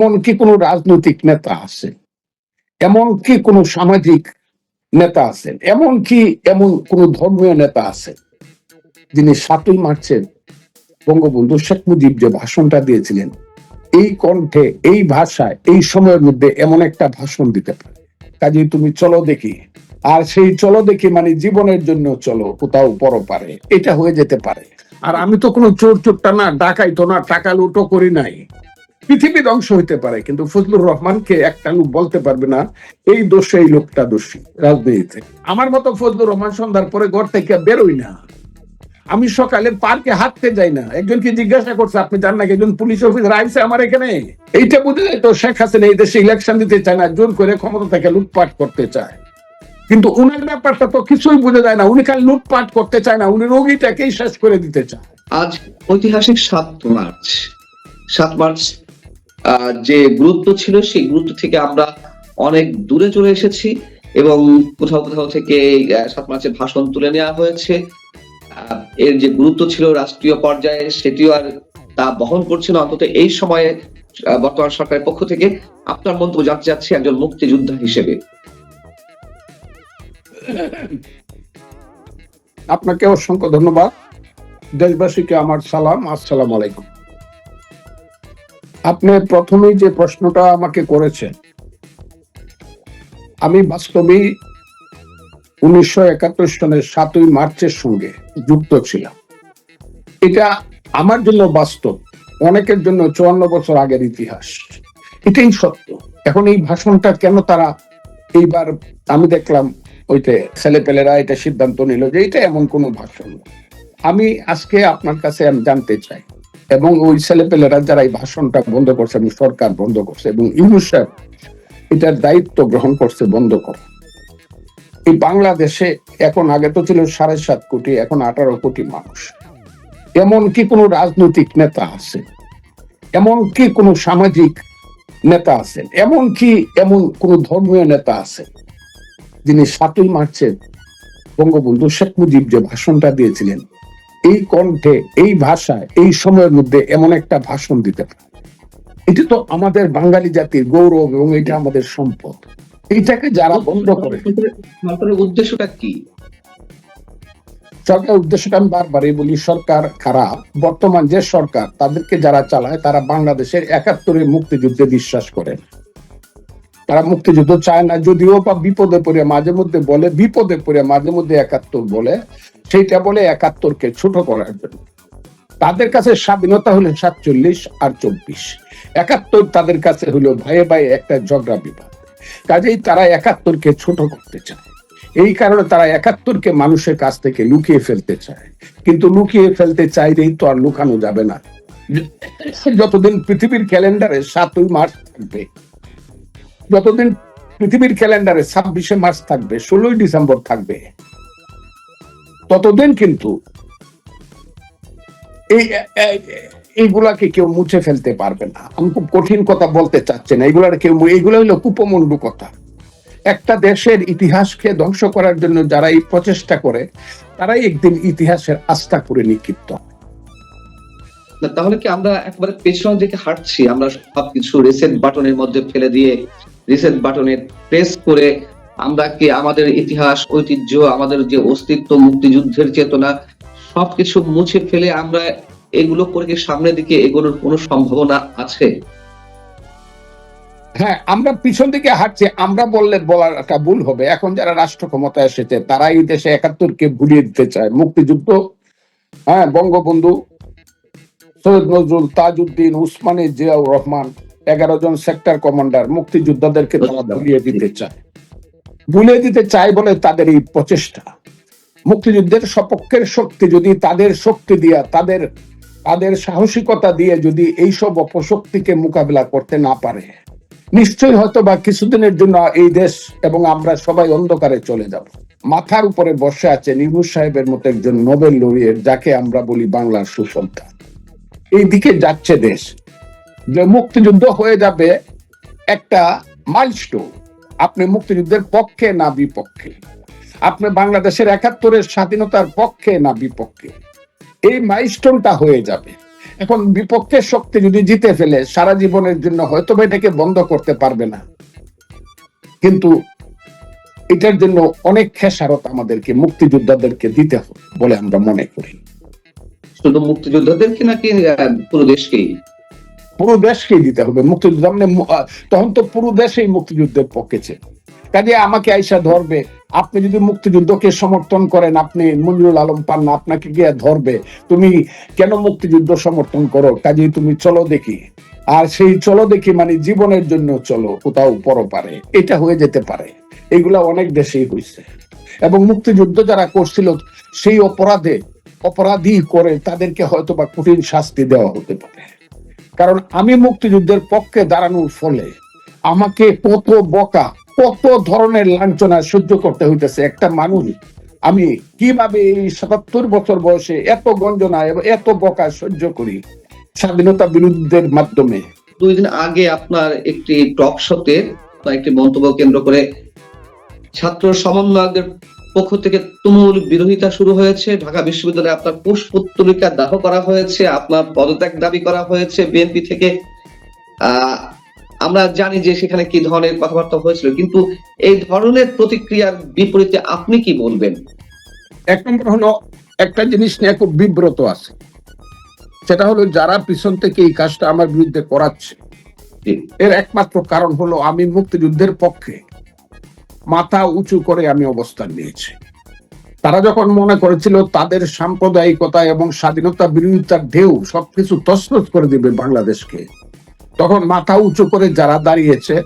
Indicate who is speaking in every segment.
Speaker 1: এমন কি কোনো রাজনৈতিক নেতা আছে এমন কি কোনো সামাজিক নেতা আছেন এমন কি এমন কোন ধর্মীয় নেতা আছে যিনি সাতই মার্চের বঙ্গবন্ধু শেখ মুজিব যে ভাষণটা দিয়েছিলেন, এই কণ্ঠে, এই ভাষায়, এই সময়ের মধ্যে এমন একটা ভাষণ দিতে পারে। কাজে তুমি চলো দেখি। আর সেই চলো দেখি মানে জীবনের জন্য চলো, কোথাও পর পারে, এটা হয়ে যেতে পারে। আর আমি তো কোনো চোর চোরটা না ডাকাই তো না, টাকা লুটো করি নাই। পৃথিবী ধ্বংস হইতে পারে, কিন্তু ফজলুর রহমানকে একটা লোক বলতে পারবে না, এই দোষে এই লোকটা দোষী রাজনীতিতে। আমার মতো ফজলুর রহমান সন্ধ্যার পরে ঘর থেকে বেরোই না। আমি সকালে পার্কে হাঁটতে যাই না। একজনকে জিজ্ঞাসা করছে, আপনি জান না একজন পুলিশ অফিসার আইসে আমার এখানে? এইটা বুঝে যায় তো শেখ হাসিনা এই দেশে ইলেকশন দিতে চায় না, জোর করে ক্ষমতা থেকে লুটপাট করতে চায়। কিন্তু উনার ব্যাপারটা তো কিছুই বুঝে যায় না। উনি খালি লুটপাট করতে চায় না, উনি রোগীটাকেই শেষ করে দিতে চায়।
Speaker 2: আজ ঐতিহাসিক সাত মার্চ। সাত মার্চ যে গুরুত্ব ছিল, সেই গুরুত্ব থেকে আমরা অনেক দূরে চলে এসেছি এবং কোথাও কোথাও থেকে সাত মার্চের ভাষণ তুলে নেওয়া হয়েছে। এর যে গুরুত্ব ছিল রাষ্ট্রীয় পর্যায়ে, সেটিও আর তা বহন করছে না। অন্তত এই সময়ে বর্তমান সরকারের পক্ষ থেকে আপনার মন্তব্য জানতে চাচ্ছি একজন মুক্তিযোদ্ধা হিসেবে।
Speaker 1: আপনাকে অসংখ্য ধন্যবাদ। দেশবাসীকে আমার সালাম। আসসালাম আলাইকুম। আপনি প্রথমেই যে প্রশ্নটা আমাকে করেছেন, আমি বাস্তবেই উনিশশো একাত্তর সনের সাতই মার্চের সঙ্গে যুক্ত ছিলাম। এটা আমার জন্য বাস্তব, অনেকের জন্য চুয়ান্ন বছর আগের ইতিহাস। এটাই সত্য। এখন এই ভাষণটা কেন তারা এইবার আমি দেখলাম ওইতে ছেলেপেলেরা এটা সিদ্ধান্ত নিল যে এটা এমন কোনো ভাষণ। আমি আজকে আপনার কাছে আমি জানতে চাই। এবং ওই ছেলেপেলেরা যারা এই ভাষণটা বন্ধ করছে এবং সরকার বন্ধ করছে এবং ইউনুস সাহেব এটার দায়িত্ব গ্রহণ করছে বন্ধ করে। এই বাংলাদেশে এখন আগে তো ছিল সাড়ে সাত কোটি, এখন আঠারো কোটি মানুষ। এমন কি কোনো রাজনৈতিক নেতা আছে? এমন কি কোনো সামাজিক নেতা আছেন এমন কি এমন কোন ধর্মীয় নেতা আছে যিনি সাতই মার্চের বঙ্গবন্ধু শেখ মুজিব যে ভাষণটা দিয়েছিলেন? এই কণ্ঠে এই ভাষায় এই সময়ের মধ্যে এমন একটা ভাষণ দিতে পারে। এটা তো আমাদের বাঙালি জাতির গৌরব এবং এটা আমাদের সম্পদ। এইটাকে যারা বন্ধ করে
Speaker 2: উদ্দেশ্যটা কি?
Speaker 1: সরকার উদ্দেশ্যটা আমি বারবারই বলি সরকার খারাপ। বর্তমান যে সরকার তাদেরকে যারা চালায় তারা বাংলাদেশের একাত্তরের মুক্তিযুদ্ধে বিশ্বাস করে। তারা মুক্তিযুদ্ধ চায় না যদিও বা বিপদে পড়ে মাঝে মধ্যে বলে বিপদে পড়ে মাঝে মধ্যে একাত্তর বলে। সেইটা বলে একাত্তরকে ছোট করার জন্য। তাদের কাছে স্বাধীনতা হলো সাতচল্লিশ আর চব্বিশ। একাত্তর তাদের কাছে হলো ভয়ে ভয়ে একটা ঝগড়া বিবাদ। কাজেই তারা একাত্তরকে ছোট করতে চায়। এই কারণে তারা একাত্তরকে মানুষের কাছ থেকে লুকিয়ে ফেলতে চায়। কিন্তু লুকিয়ে ফেলতে চাইলেই তো আর লুকানো যাবে না। যতদিন পৃথিবীর ক্যালেন্ডারে সাতই মার্চ থাকবে, যতদিন পৃথিবীর ক্যালেন্ডারে ছাব্বিশে মার্চ থাকবে, ষোলোই ডিসেম্বর থাকবে ততদিন কিন্তু এই এই- এইগুলাকে কেউ মুছে ফেলতে পারবে না। আমি খুব কঠিন কথা বলতে চাচ্ছি না। এগুলার কেউ এগুলো হলো কুপমন্ডু কথা। একটা দেশের ইতিহাসকে ধ্বংস করার জন্য যারা এই প্রচেষ্টা করে, তারাই একদিন ইতিহাসের আস্থা করে নিক্ষিপ্ত
Speaker 2: তাহলে কি আমরা একবারে পেছনের দিকে হাঁটছি? আমরা সবকিছু রিসেট বাটনের মধ্যে ফেলে দিয়ে রিসেট বাটনে প্রেস করে আমরা কি আমাদের ইতিহাস ঐতিহ্য আমাদের যে অস্তিত্ব মুক্তিযুদ্ধের চেতনা সবকিছু মুছে ফেলে আমরা এগুলো করে কি সামনের দিকে এগোনোর কোনো সম্ভাবনা আছে?
Speaker 1: হ্যাঁ আমরা পিছন দিকে হাঁটছি আমরা বললে বলার একটা ভুল হবে। এখন যারা রাষ্ট্র ক্ষমতায় এসেছে তারা এই দেশে একাত্তরকে ভুলিয়ে দিতে চায়। মুক্তিযুদ্ধ হ্যাঁ বঙ্গবন্ধু সৈয়দ নজরুল তাজউদ্দিন উসমানী জিয়াউর রহমান এগারো জন সেক্টর কমান্ডার মুক্তিযোদ্ধাদেরকে তারা ভুলিয়ে দিতে চায়। ভুলিয়ে দিতে চায় বলে তাদের এই প্রচেষ্টা। মুক্তিযুদ্ধের সপক্ষের শক্তি যদি তাদের শক্তি দিয়া, তাদের তাদের সাহসিকতা দিয়ে যদি এইসব অপশক্তিকে মোকাবিলা করতে না পারে, নিশ্চয়ই হয়তো বা কিছুদিনের জন্য এই দেশ এবং আমরা সবাই অন্ধকারে চলে যাব। মাথার উপরে বসে আছে নিবু সাহেবের মতো একজন নোবেল লরিয়েট যাকে আমরা বলি বাংলার সুসন্তান। এই দিকে যাচ্ছে দেশ। যে মুক্তিযুদ্ধ হয়ে যাবে একটা মাইলস্টোন। আপনি মুক্তিযুদ্ধের পক্ষে না বিপক্ষে? আপনি বাংলাদেশের একাত্তরের স্বাধীনতার পক্ষে না বিপক্ষে? এই মাইলস্টোনটা হয়ে যাবে। এখন বিপক্ষের শক্তি যদি জিতে ফেলে, সারা জীবনের জন্য হয়তো এটাকে বন্ধ করতে পারবে না। কিন্তু এটার জন্য অনেক খেসারত আমাদেরকে, মুক্তিযোদ্ধাদেরকে দিতে হবে বলে আমরা মনে করি।
Speaker 2: শুধু মুক্তিযোদ্ধাদেরকে নাকি পুরো দেশকেই?
Speaker 1: পুরো দেশকেই দিতে হবে মুক্তিযুদ্ধ। মানে তখন তো পুরো দেশেই মুক্তিযুদ্ধের পক্ষে ছিল। কাজে আমাকে আইসা ধরবে, আপনি যদি মুক্তিযুদ্ধকে সমর্থন করেন, আপনি মঞ্জুরুল আলম পান্না আপনাকে গিয়ে ধরবে। তুমি কেন মুক্তিযুদ্ধ সমর্থন করো? কাজে তুমি চলো দেখি। আর সেই চলো দেখি মানে জীবনের জন্য চলো, কোথাও পরপারে এটা হয়ে যেতে পারে। এগুলা অনেক দেশেই হয়েছে এবং মুক্তিযুদ্ধ যারা করছিল, সেই অপরাধে অপরাধী করে তাদেরকে হয়তো বা কঠিন শাস্তি দেওয়া হতে পারে। কারণ আমি মুক্তিযুদ্ধের পক্ষে দাঁড়ানোর ফলে আমাকে কত বকা, কত ধরনের লাঞ্ছনা সহ্য করতে হইতেছে একটা মানুষ। আমি কীভাবে এই সাতাত্তর বছর বয়সে এত গঞ্জনা এবং এত বকা সহ্য করি? স্বাধীনতা বিরুদ্ধের মাধ্যমে।
Speaker 2: দুই দিন আগে আপনার একটি টক শোতে একটি মন্তব্য কেন্দ্র করে ছাত্র সমন্বয়কদের পক্ষ থেকে তুমুল বিরোধিতা শুরু হয়েছে। ঢাকা বিশ্ববিদ্যালয়ে আপনার পুষ্পত্তলিকা দাহ করা হয়েছে আপনার পদত্যাগ দাবি করা হয়েছে বিএনপি থেকে। আমরা জানি যে সেখানে কি ধরনের কথাবার্তা হয়েছিল কিন্তু এই ধরনের প্রতিক্রিয়ার বিপরীতে আপনি কি বলবেন?
Speaker 1: এক নম্বর হলো একটা জিনিস নিয়ে খুব বিব্রত আছে। সেটা হলো যারা পিছন থেকে এই কাজটা আমার বিরুদ্ধে করাচ্ছে এর একমাত্র কারণ হলো আমি মুক্তিযুদ্ধের পক্ষে মাথা উঁচু করে আমি অবস্থান নিয়েছি। তারা যখন মনে করেছিল তাদের সাম্প্রদায়িকতা এবং স্বাধীনতা বিরোধিতার ঢেউ সবকিছু তছনছ করে দিবে বাংলাদেশকে, তখন মাথা উঁচু করে যারা দাঁড়িয়েছে,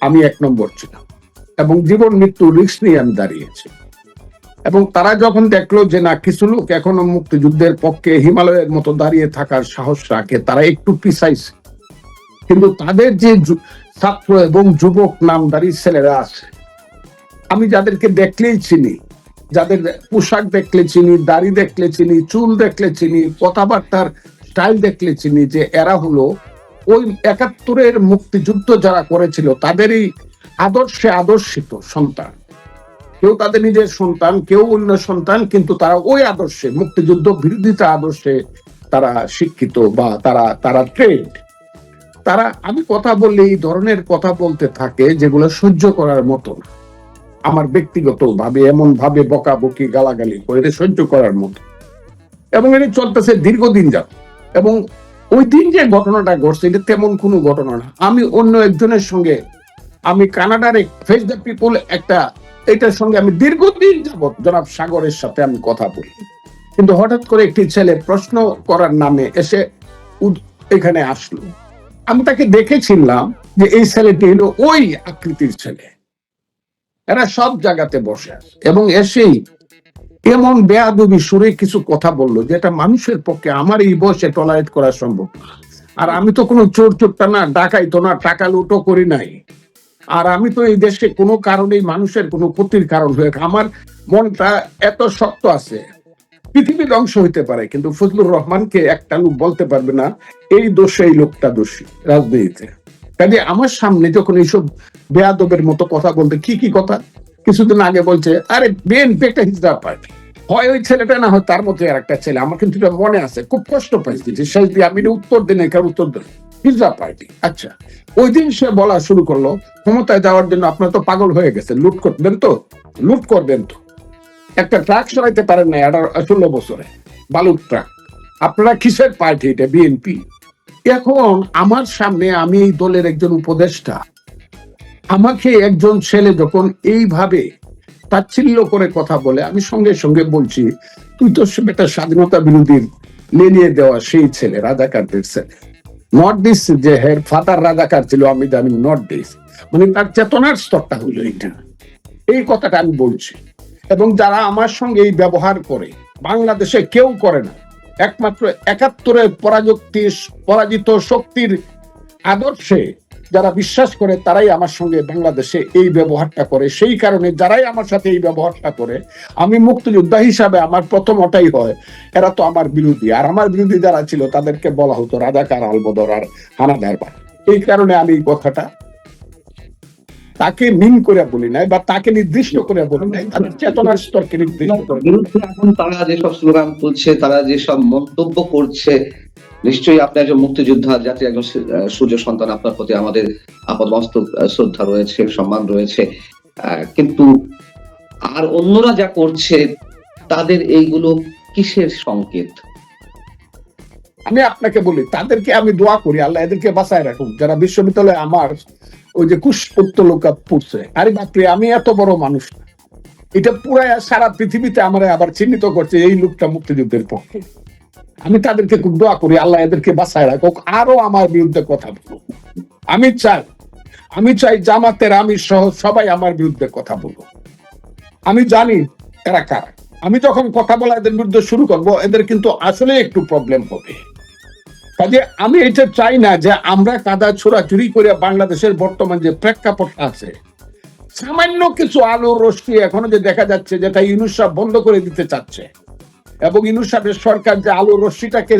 Speaker 1: আমি এক নম্বর ছিলাম এবং জীবন মৃত্যু রিক্স নিয়ে আমি দাঁড়িয়েছি। এবং তারা যখন দেখল যে না, কিছু লোক এখনও মুক্তিযুদ্ধের পক্ষে হিমালয়ের মতো দাঁড়িয়ে থাকার সাহস রাখে, তারা একটু পিছাইছে কিন্তু তাদের যু- ছাত্র এবং যুবক নামদারি ছেলেরা আছে। আমি যাদেরকে দেখলেই চিনি, যাদের পোশাক দেখলে চিনি, দাড়ি দেখলে চিনি, চুল দেখলে চিনি, কথাবার্তার স্টাইল দেখলে চিনি যে এরা হলো, ওই একাত্তরের মুক্তিযুদ্ধ যারা করেছিল, তাদেরই আদর্শে আদর্শিত সন্তান। কেউ তাদের নিজের সন্তান, কেউ অন্য সন্তান, কিন্তু তারা ওই আদর্শে, মুক্তিযুদ্ধ বিরোধিতা আদর্শে তারা শিক্ষিত বা তারা তারা ট্রেড তারা, আমি কথা বললে এই ধরনের কথা বলতে থাকে যেগুলো সহ্য করার মতো না। আমার ব্যক্তিগত ভাবে এমন ভাবে বকাবকি গালাগালি করে সহ্য করার মতো। এবং এটা চলতেছে দীর্ঘদিন যাব এবং ওই দিন যে ঘটনাটা ঘটছে, এটা তেমন কোনো ঘটনা না। আমি অন্য একজনের সঙ্গে, আমি কানাডার ফেস দ্য পিপল একটা, এটার সঙ্গে আমি দীর্ঘদিন যাবৎ জনাব সাগরের সাথে আমি কথা বলি। কিন্তু হঠাৎ করে একটি ছেলে প্রশ্ন করার নামে এসে এখানে আসলো। আমি তাকে দেখেছিলাম যে এই ছেলেটি হলো ওই আকৃতির ছেলে। এরা সব জায়গাতে বসে এবং এসেই এমন বেয়াদবি সুরে কিছু কথা বলল যেটা মানুষের পক্ষে আমার এই বয়সে টলারেট করা সম্ভব। না আর আমি তো কোনো চোর চোরটা না, ডাকাই তো না, টাকা লুটো করি নাই। আর আমি তো এই দেশে কোনো কারণেই মানুষের কোনো ক্ষতির কারণ হয়ে আমার মনটা এত শক্ত আছে পৃথিবী ধ্বংস হইতে পারে, কিন্তু ফজলুর রহমানকে একটা লোক বলতে পারবে না, এই দোষে এই লোকটা দোষী রাজনীতিতে। কাজে আমার সামনে যখন এইসব বেয়াদবের মতো কথা বলতে, কি কি কথা? কিছুদিন আগে বলছে, আরে বিএনপি একটা হিজড়া পার্টি। হয় ওই ছেলেটা, না হয় তার মতো আর একটা ছেলে। আমার কিন্তু মনে আছে, খুব কষ্ট পাইছি শেষ দিয়ে আমি উত্তর দিন এখানে উত্তর দিন হিজড়া পার্টি আচ্ছা। ওই দিন সে বলা শুরু করল, ক্ষমতায় যাওয়ার জন্য আপনার তো পাগল হয়ে গেছে লুট করবেন তো, লুট করবেন তো। একটা ট্রাক সরাইতে পারেন না আঠারো, ষোলো বছরে, বালুর ট্রাক আপনারা কিসের পার্টি এটা বিএনপি এখন আমার সামনে আমি এই দলের একজন উপদেষ্টা। আমাকে একজন ছেলে যখন এইভাবে তাচ্ছিল্য করে কথা বলে, আমি সঙ্গে সঙ্গে বলছি, তুই তো একটা স্বাধীনতা বিরোধীর লেলিয়ে দেওয়া সেই ছেলে রাজাকারদের ছেলে। নট দিস যে হের ফাদার রাজাকার ছিল, আমি জানি নট দিস মানে তার চেতনার স্তরটা হলো এইটা। এই কথাটা আমি বলছি। এবং যারা আমার সঙ্গে এই ব্যবহার করে, বাংলাদেশে কেউ করে না। একমাত্র একাত্তরের পরাযুক্তি পরাজিত শক্তির আদর্শে যারা বিশ্বাস করে, তারাই আমার সঙ্গে বাংলাদেশে এই ব্যবহারটা করে। সেই কারণে যারাই আমার সাথে এই ব্যবহারটা করে, আমি মুক্তিযোদ্ধা হিসাবে আমার প্রথম ওটাই হয়, এরা তো আমার বিরোধী। আর আমার বিরোধী যারা ছিল, তাদেরকে বলা হতো রাজাকার আলবদর আর হানাদারবার এই কারণে আমি এই কথাটা তাকে মিন করে বলি নাই বা তাকে নির্দিষ্ট করে বলি নাই তাদের চেতনার স্তরকে নির্দিষ্ট করে
Speaker 2: বিরুদ্ধে এখন তারা যেসব স্লোগান তুলছে তারা যেসব মন্তব্য করছে নিশ্চয়ই আপনি একজন মুক্তিযোদ্ধা জাতির একজন সূর্য সন্তান আপনার প্রতি আমাদের আপাতমস্তক শ্রদ্ধা রয়েছে সম্মান রয়েছে। কিন্তু আর অন্যরা যা করছে তাদের এইগুলো কিসের সংকেত?
Speaker 1: আমি আপনাকে বলি তাদেরকে আমি দোয়া করি আল্লাহ এদেরকে বাঁচায় রাখুন যারা বিশ্ববিদ্যালয়ে আমার ওই যে কুশপুত্তলোকা পড়ছে। আরে বাপরে, আমি এত বড় মানুষ। এটা পুরা সারা পৃথিবীতে আমার আবার চিহ্নিত করছে, এই লোকটা মুক্তিযুদ্ধের পক্ষে আমি তাদেরকে খুব দোয়া করি, আল্লাহ এদেরকে বাঁচায় রাখুক আরও আমার বিরুদ্ধে কথা বলুক। আমি চাই আমি চাই জামাতের আমি সহ সবাই আমার বিরুদ্ধে কথা বলুক। আমি জানি এরা কারা। আমি যখন কথা বলা এদের বিরুদ্ধে শুরু করব, এদের কিন্তু আসলে একটু প্রবলেম হবে। কাজে আমি এটা চাই না যে আমরা কাদা ছোড়াছুরি করে বাংলাদেশের বর্তমান যে প্রেক্ষাপট আছে, সামান্য কিছু আলোর রশ্মি এখনও যে দেখা যাচ্ছে যেটা ইউনুস সাহেব বন্ধ করে দিতে চাচ্ছে। এবং ইউনুস সাহেবের সরকার যে আলোর রশ্মিটাকে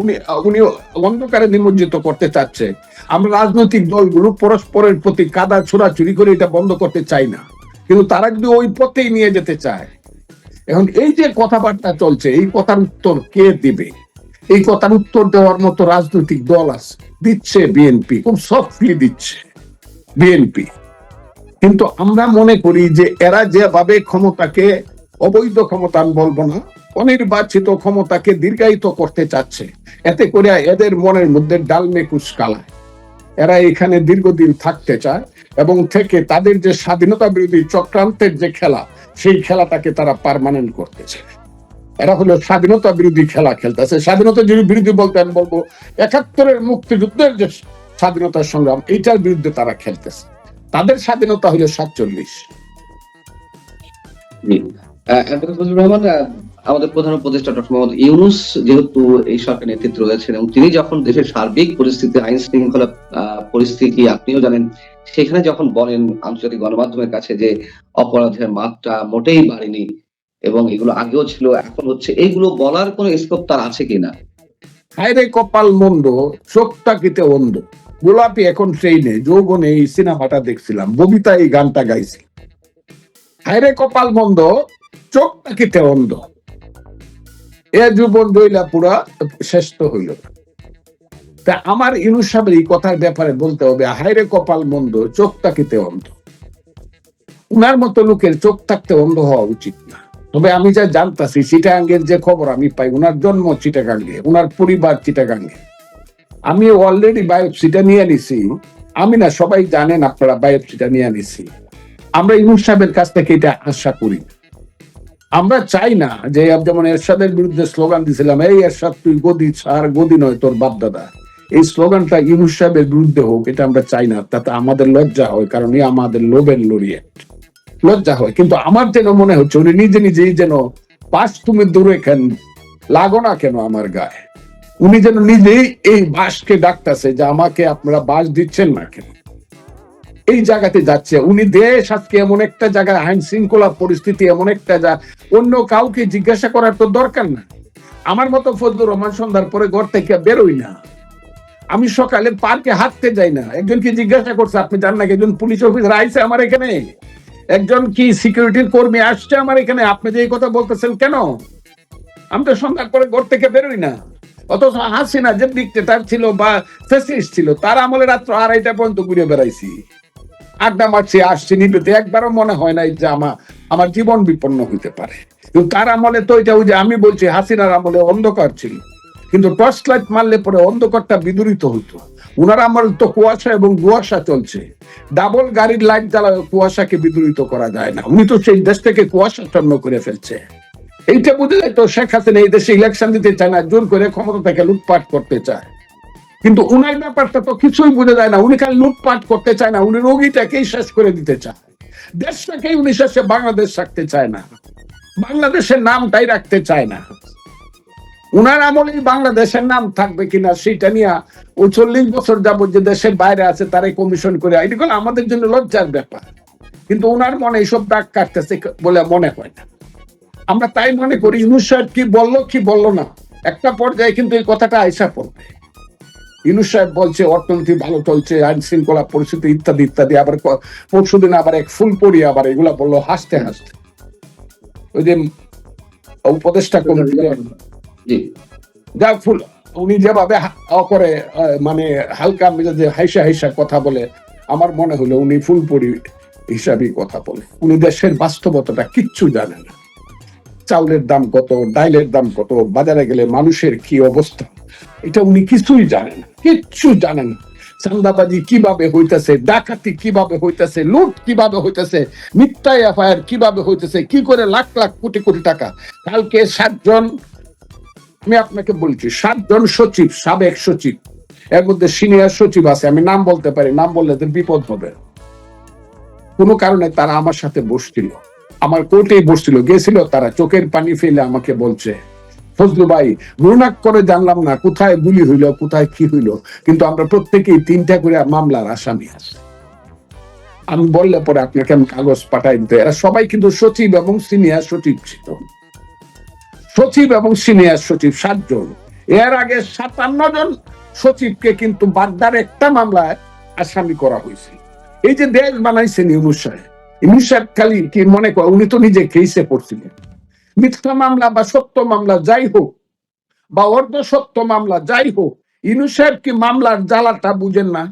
Speaker 1: উনি উনি অন্ধকারে নিমজ্জিত করতে চাচ্ছে। আমরা রাজনৈতিক দলগুলো পরস্পরের প্রতি কাদা ছোড়াছুরি করে এটা বন্ধ করতে চাই না। কিন্তু তারা যদি ওই পথেই নিয়ে যেতে চায়, এখন এই যে কথাবার্তা চলছে, এই কথার উত্তর কে দিবে? এই কথার উত্তর দেওয়ার মতো রাজনৈতিক দল আছে। দিচ্ছে বিএনপি খুব সফটলি দিচ্ছে বিএনপি কিন্তু আমরা মনে করি যে এরা যেভাবে ক্ষমতাকে, অবৈধ ক্ষমতা আমি বলব না, অনির্বাচিত ক্ষমতাকে দীর্ঘায়িত করতে চাচ্ছে, এতে করে এদের মনের মধ্যে ডালমে কুচকালায় এরা এখানে দীর্ঘদিন থাকতে চায় এবং থেকে তাদের যে স্বাধীনতা বিরোধী চক্রান্তের যে খেলা, সেই খেলাটাকে তারা পার্মানেন্ট করতেছে এরা হলো স্বাধীনতা বিরোধী খেলা খেলতেছে। স্বাধীনতা বিরোধী বলতে আমি বলব, একাত্তরের মুক্তিযুদ্ধের যে স্বাধীনতা সংগ্রাম এইটার বিরুদ্ধে তারা খেলতেছে। তাদের স্বাধীনতা হলো সাতচল্লিশ।
Speaker 2: রহমান আমাদের প্রধান উপদেষ্টা ডক্টর মোহাম্মদ ইউনুস যেহেতু এই সরকার নেতৃত্ব রয়েছেন এবং তিনি যখন দেশের সার্বিক পরিস্থিতি, আইন শৃঙ্খলা পরিস্থিতি, আপনিও জানেন, সেখানে যখন বলেন আন্তর্জাতিক গণমাধ্যমের কাছে যে অপরাধের মাত্রা মোটেই বাড়েনি এবং এগুলো আগেও ছিল, এখন হচ্ছে এইগুলো বলার কোনো স্কোপ তার আছে কিনা?
Speaker 1: হায়রে কপাল মন্দ চোখটাকিতে অন্ধ। গোলাপি এখন ট্রেনে যৌবনে এই সিনেমাটা দেখছিলাম, ববিতা এই গানটা গাইছে। হায়রে কপাল মন্দ চোখটাকিতে অন্ধ। এ জীবন রইলা পুরা শেষ তো হইল। তা আমার সাহেবের এই কথার ব্যাপারে বলতে হবে হায়রে কপাল মন্দ চোখ তাকিতে অন্ধ। উনার মতো লোকের চোখ থাকতে অন্ধ হওয়া উচিত না। তবে আমি যা জানতাছি, চিটাগাঙ্গের যে খবর আমি পাই, উনার জন্ম চিটাগাঙ্গে, উনার পরিবার চিটাগাঙ্গে। আমি অলরেডি বায়োপসিটা নিয়ে নিছি। আমি না, সবাই জানেন আপনারা বায়োপসিটা নিয়ে নিছি। আমরা ইনুস সাহেবের কাছ থেকে এটা আশা করি। আমরা চাই না যে যেমন এরশাদের বিরুদ্ধে স্লোগান দিছিলাম, এই এরশাদ, তুই গদি ছাড়, গদি নয়, তোর বাপ দাদা এই স্লোগানটা ইনুস সাহেবের বিরুদ্ধে হোক, এটা আমরা চাই না। তাতে আমাদের লজ্জা হয়, কারণ এই আমাদের লোভের লড়িয়ে লজ্জা হয়। কিন্তু আমার যেন মনে হচ্ছে, উনি নিজে নিজেই যেন পাশ তুমি দূরে কেন, লাগো না কেন আমার গায়ে। উনি যেন নিজেই এই বাসকে ডাকতেছে যে আমাকে আপনারা বাস দিচ্ছেন না কেন। এই জায়গাতে যাচ্ছে। উনি দেশ আজকে এমন একটা জায়গায় আইন শৃঙ্খলা পরিস্থিতি এমন একটা যা অন্য কাউকে জিজ্ঞাসা করার তো দরকার না। আমার মতো ফজলুর রহমান সন্ধ্যার পরে ঘর থেকে বেরোই না। আমি সকালে পার্কে হাঁটতে যাই না। একজনকে জিজ্ঞাসা করছে, আপনি জান না একজন পুলিশ অফিসার আইছে আমার এখানে। একজন কি সিকিউরিটির কর্মী আসছে আমার এখানে? আপনি যে এই কথা বলতেছেন কেন? আমি তো সন্ধ্যার পরে ঘর থেকে বেরোই না। অথচ হাসিনা যে ডিক্টেটার ছিল বা ফেসিস্ট ছিল, তার আমলে রাত্র আড়াইটা পর্যন্ত ঘুরে বেড়াইছি। আড্ডা মারছি, আসছি নিবেতে একবারও মনে হয় নাই যে আমার আমার জীবন বিপন্ন হইতে পারে। কিন্তু তার আমলে তো এটা ওই যে আমি বলছি, হাসিনার আমলে অন্ধকার ছিল। কিন্তু টর্চ লাইট মারলে পরে অন্ধকারটা বিদূরিত হইতো। উনার আমল তো কুয়াশা এবং কুয়াশা চলছে। ডাবল গাড়ির লাইট জ্বালায় কুয়াশাকে বিদূরিত করা যায় না। উনি তো সেই দেশ থেকে কুয়াশাচ্ছন্ন করে ফেলছে। এইটা বুঝে যায় তো শেখ হাসিনা এই দেশে ইলেকশন দিতে চায় না, জোর করে ক্ষমতা থেকে লুটপাট করতে চায়। কিন্তু উনার ব্যাপারটা তো কিছুই বুঝে যায় না। উনি খালি লুটপাট করতে চায় না। উনি রোগীটাকেই শেষ করে দিতে চায়। দেশটাকেই উনি শেষে বাংলাদেশ রাখতে চায় না। বাংলাদেশের নামটাই রাখতে চায় না। উনার আমলেই বাংলাদেশের নাম থাকবে কিনা সেটা নিয়ে ওই চল্লিশ বছর যাবত যে দেশের বাইরে আছে, তারাই কমিশন করে এগুলো আমাদের জন্য লজ্জার ব্যাপার। কিন্তু উনার মনে এইসব দাগ কাটতেছে বলে মনে হয় না। আমরা তাই মনে করি ইউনুস সাহেব কি বলল কি বলল না? একটা পর্যায়ে কিন্তু এই কথাটা আইসা পড়বে। ইউনুস সাহেব বলছে, অর্থনীতি ভালো চলছে, আইন শৃঙ্খলা পরিস্থিতি ইত্যাদি ইত্যাদি, আবার পরশুদিন আবার এক ফুল পড়ি আবার এগুলা বলল হাসতে হাসতে। ওই যে উপদেষ্টা কমিটি যা ফুল, উনি যেভাবে করে মানে হালকা মেজাজে হাইসা হাইসা কথা বলে, আমার মনে হলো উনি ফুলপুরি হিসাবে কথা বলে। উনি দেশের বাস্তবতাটা কিচ্ছু জানে না। চাউলের দাম কত, ডাইলের দাম কত, বাজারে গেলে মানুষের কি অবস্থা? এটা উনি কিছুই জানেন কিচ্ছু জানেন চান্দাবাজি কীভাবে হইতেছে, ডাকাতি কীভাবে হইতেছে, লুট কীভাবে হইতেছে, মিথ্যা এফআইআর কীভাবে হইতেছে, কি করে লাখ লাখ কোটি কোটি টাকা? কালকে সাতজন আমি আপনাকে বলছি, সাতজন সচিব, সাবেক সচিব, এর মধ্যে সিনিয়র সচিব আছে, আমি নাম বলতে পারি, নাম বললে এদের বিপদ হবে। কোনো কারণে তারা আমার সাথে বসছিল, আমার কোর্টেই বসছিল, গেছিল তারা, চোখের পানি ফেলে আমাকে বলছে, ফজলু ভাই গুণাক করে জানলাম না, কোথায় গুলি হইল, কোথায় কি হইল, কিন্তু আমরা প্রত্যেকেই তিনটা করে মামলার আসামি আছে। আমি বললে পরে আপনাকে আমি কাগজ পাঠাই দিতে, এরা সবাই কিন্তু সচিব এবং সিনিয়র সচিব ছিল। সচিব এবং সিনিয়র সচিব সাতজন। এর আগে সাতান্ন জন সচিবকে কিন্তু বাড্ডার একটা মামলায় আসামি করা হয়েছে। এই যে দেশ বানাইছেন ইউনুস সাহেব। ইউনুস খালি কি মনে কর উনি তো নিজে কেসে পড়ছিলেন। মিথ্যা মামলা বা সত্য মামলা যাই হোক, বা অর্ধ সত্য মামলা যাই হোক, ইউনুস কি মামলার জ্বালাটা বুঝেন না?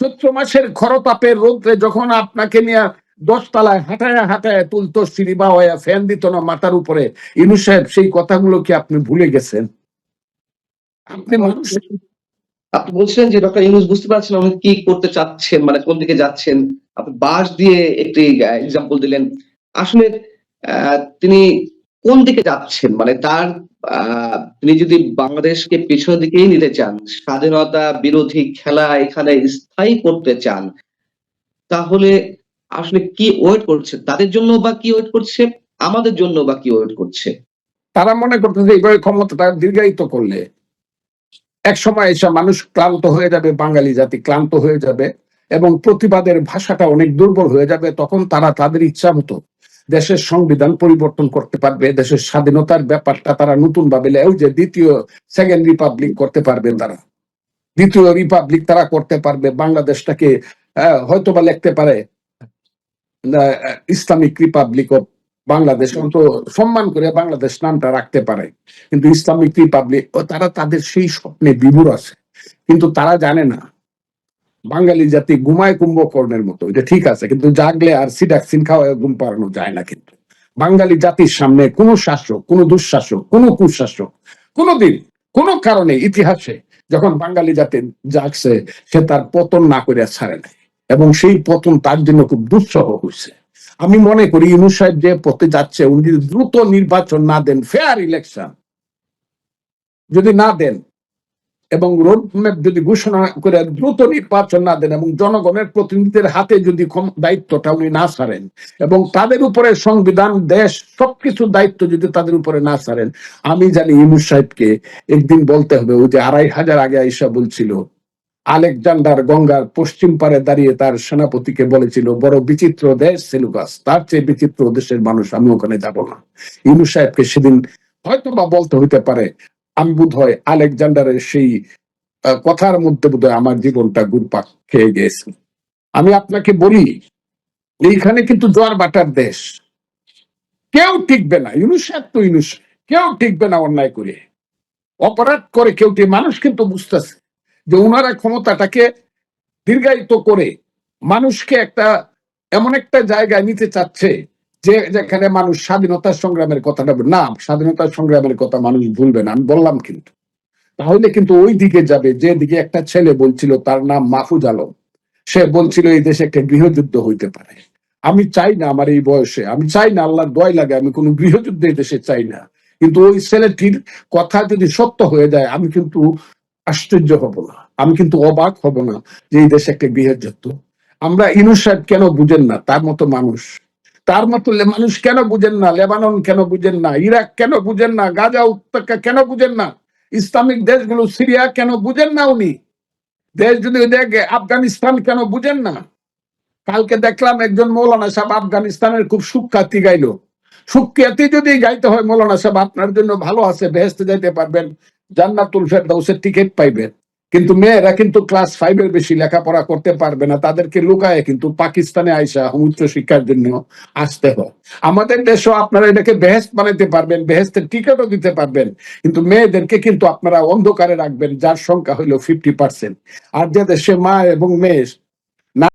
Speaker 1: চৈত্র মাসের খরতাপের রোদ্রে যখন আপনাকে নিয়ে দশতলায় হাঁটায় হাঁটায় তুলতো সিরিবা হয়ে ফ্যান দিত না মাথার উপরে। ইনু সাহেব, সেই কথাগুলো কি আপনি ভুলে গেছেন? আপনি মানুষ।
Speaker 2: আপনি বলছিলেন যে ডক্টর ইউনুস বুঝতে পারছেন উনি কি করতে চাচ্ছেন মানে কোন দিকে যাচ্ছেন। আপনি বাস দিয়ে একটি এক্সাম্পল দিলেন। আসলে তিনি কোন দিকে যাচ্ছেন? মানে তার তিনি যদি বাংলাদেশকে পেছনের দিকেই নিতে চান, স্বাধীনতা বিরোধী খেলা এখানে স্থায়ী করতে চান, তাহলে আসলে কি ওয়েট করছে? তাদের জন্য বা কি ওয়েট করছে? আমাদের জন্য বা কি ওয়েট করছে?
Speaker 1: তারা মনে করতেছে এইভাবে ক্ষমতাটা দীর্ঘায়িত করলে এক সময় এসে মানুষ ক্লান্ত হয়ে যাবে বাঙালি জাতি ক্লান্ত হয়ে যাবে এবং প্রতিবাদের ভাষাটা অনেক দুর্বল হয়ে যাবে। তখন তারা তাদের ইচ্ছা মতো দেশের সংবিধান পরিবর্তন করতে পারবে দেশের স্বাধীনতার ব্যাপারটা তারা নতুন ভাবে ওই যে দ্বিতীয় সেকেন্ড রিপাবলিক করতে পারবে তারা। দ্বিতীয় রিপাবলিক তারা করতে পারবে। বাংলাদেশটাকে আহ, হয়তোবা লিখতে পারে ইসলামিক রিপাবলিক অফ বাংলাদেশ অন্ত সম্মান করে বাংলাদেশ নামটা রাখতে পারে। কিন্তু ইসলামিক রিপাবলিক তারা তাদের সেই স্বপ্নে বিভোর আছে। কিন্তু তারা জানে না বাঙালি জাতি ঘুমায় কুম্ভকর্ণের মতো এটা ঠিক আছে কিন্তু জাগলে আর সিডাক্সিন খাওয়া ঘুম পাড়ানো যায় না কিন্তু। বাঙালি জাতির সামনে কোন শাসক কোন দুঃশাসক কোন কুশাসক কোনোদিন কোনো কারণে ইতিহাসে যখন বাঙালি জাতি জাগছে সে তার পতন না করে ছাড়ে নাই। এবং সেই পতন তার জন্য খুব দুঃসহ হয়েছে। আমি মনে করি ইউনুস সাহেব যে পথে যাচ্ছে, উনি দ্রুত নির্বাচন না দেন ফেয়ার ইলেকশন যদি না দেন, এবং রোড ম্যাপ যদি ঘোষণা করে দ্রুত নির্বাচন না দেন, এবং জনগণের প্রতিনিধিদের হাতে যদি দায়িত্বটা উনি না সারেন এবং তাদের উপরে সংবিধান, দেশ, সবকিছু দায়িত্ব যদি তাদের উপরে না সারেন আমি জানি ইউনুস সাহেবকে একদিন বলতে হবে, ওই যে আড়াই হাজার আগে আইসা বলছিল আলেকজান্ডার গঙ্গার পশ্চিম পারে দাঁড়িয়ে তার সেনাপতিকে বলেছিল, বড় বিচিত্র দেশ, সেলুকাস। তার চেয়ে বিচিত্র দেশের মানুষ আমি ওখানে যাব না। ইউনুস সাহেবকে সেদিন হয়তো বা বলতে হইতে পারে, আমি বোধ হয় আলেকজান্ডারের সেই কথার মধ্যে বোধ আমার জীবনটা গুরপাক খেয়ে গিয়েছে আমি আপনাকে বলি, এইখানে কিন্তু জোয়ার বাটার দেশ। কেউ টিকবে না। ইউনুস তো ইউনুস, কেউ টিকবে না অন্যায় করে। অপরাধ করে কেউ মানুষ কিন্তু বুঝতেছে। যে ওনারা ক্ষমতাটাকে দীর্ঘায়িত করে মানুষকে একটা এমন একটা জায়গায় নিতে চাচ্ছে যে যেখানে মানুষ স্বাধীনতা সংগ্রামের কথাটা না, স্বাধীনতা সংগ্রামের কথা মানুষ ভুলবে না, আমি বললাম কিন্তু। তাহলে কিন্তু ওই দিকে যাবে, যে দিকে একটা ছেলে বলছিল তার নাম মাহফুজ আলম, সে বলছিল এই দেশে একটা গৃহযুদ্ধ হইতে পারে। আমি চাই না আমার এই বয়সে, আমি চাই না আল্লাহর দয় লাগে, আমি কোনো গৃহযুদ্ধ এই দেশে চাই না। কিন্তু ওই ছেলেটির কথা যদি সত্য হয়ে যায়, আমি কিন্তু আশ্চর্য হব না। আমি কিন্তু অবাক হব না যে এই দেশে একটা গৃহযুদ্ধ আমরা ইনু সাহেব কেন বুঝেন না? তার মতো মানুষ। তার মতো মানুষ কেন বুঝেন না? লেবানন কেন বুঝেন না? ইরাক কেন বুঝেন না? গাজা উপত্যকা কেন বুঝেন না? ইসলামিক দেশগুলো সিরিয়া কেন বুঝেন না উনি? দেশ যদি দেখে আফগানিস্তান কেন বুঝেন না? কালকে দেখলাম একজন মৌলানা সাহেব আফগানিস্তানের খুব সুখ্যাতি গাইলো। সুখ্যাতি যদি গাইতে হয় মৌলানা সাহেব, আপনার জন্য ভালো আছে বেহেস্তে যাইতে পারবেন। জান্নাতুল ফেরদাউসের টিকিট পাইবেন কিন্তু মেয়েরা কিন্তু ক্লাস ফাইভের বেশি লেখাপড়া করতে পারবে না। তাদেরকে লুকায় কিন্তু পাকিস্তানে আইসা উচ্চ শিক্ষার জন্য আসতে হয়। আমাদের দেশও আপনারা এটাকে বেহেস্ত বানাইতে পারবেন বেহেস্তের টিকিটও দিতে পারবেন। কিন্তু মেয়েদেরকে কিন্তু আপনারা অন্ধকারে রাখবেন, যার সংখ্যা হইল ফিফটি পার্সেন্ট আর যে দেশে মা এবং মেয়ে